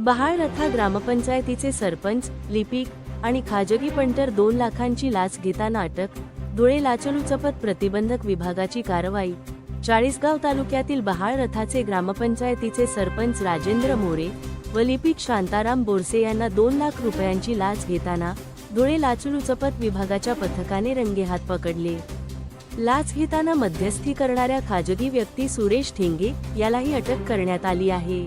बहाळरथा ग्रामपंचायतीचे सरपंच लिपिक आणि खाजगी पंटर दोन लाखांची लाच घेताना अटक धुळे लाचलुचपत प्रतिबंधक विभागाची कारवाई. चाळीसगाव तालुक्यातील बहाळरथाचे ग्रामपंचायतीचे सरपंच राजेंद्र मोरे व लिपिक शांताराम बोरसे यांना दोन लाख रुपयांची लाच घेताना धुळे लाचलुचपत विभागाच्या पथकाने रंगेहात पकडले. लाच घेताना मध्यस्थी करणाऱ्या खाजगी व्यक्ती सुरेश ठेंगे यालाही अटक करण्यात आली आहे.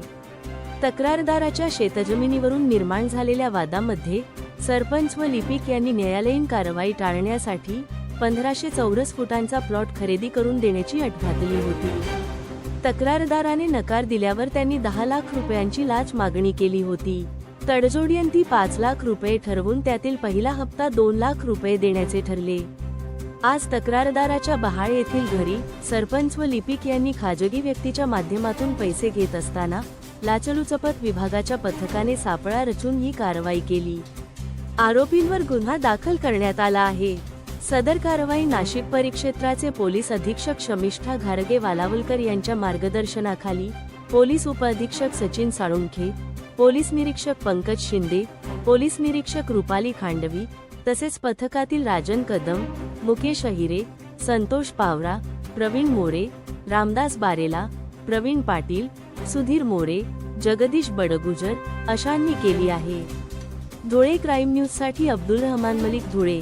तक्रारदाराच्या शेतजमिनीवरून निर्माण झालेल्या वादामध्ये सरपंच व लिपिक यांनी न्यायालयीन कारवाई टाळण्यासाठी पंधराशे चौरस फुटांचा प्लॉट खरेदी करून देण्याची अट घातली होती. तक्रारदाराने नकार दिल्यावर त्यांनी दहा लाख रुपयांची लाच मागणी केली होती. तडजोडियंती पाच लाख रुपये ठरवून त्यातील पहिला हप्ता दोन लाख रुपये देण्याचे ठरले. आज तक्रारदाराच्या बहाळ येथील घरी सरपंच व लिपिक यांनी खाजगी व्यक्तीच्या माध्यमातून पैसे घेत असताना लाचलुचपत विभागाच्या पथकाने सापळा रचून ही कारवाई केली. आरोपींवर गुन्हा दाखल करण्यात आला आहे. सदर कारवाई नाशिक परिक्षेत्राचे पोलीस अधीक्षक शमिष्ठा घारगे वालावलकर यांच्या मार्गदर्शनाखाली पोलीस उपअधीक्षक सचिन साळुंखे पोलीस निरीक्षक पंकज शिंदे पोलीस निरीक्षक रुपाली खांडवी तसेच पथकातील राजन कदम मुकेश अहिरे संतोष पावरा प्रवीण मोरे रामदास बारेला प्रवीण पाटील सुधीर मोरे जगदीश बडगुजर अशांनी केली आहे. धुळे क्राईम न्यूजसाठी अब्दुल रहमान मलिक धुळे.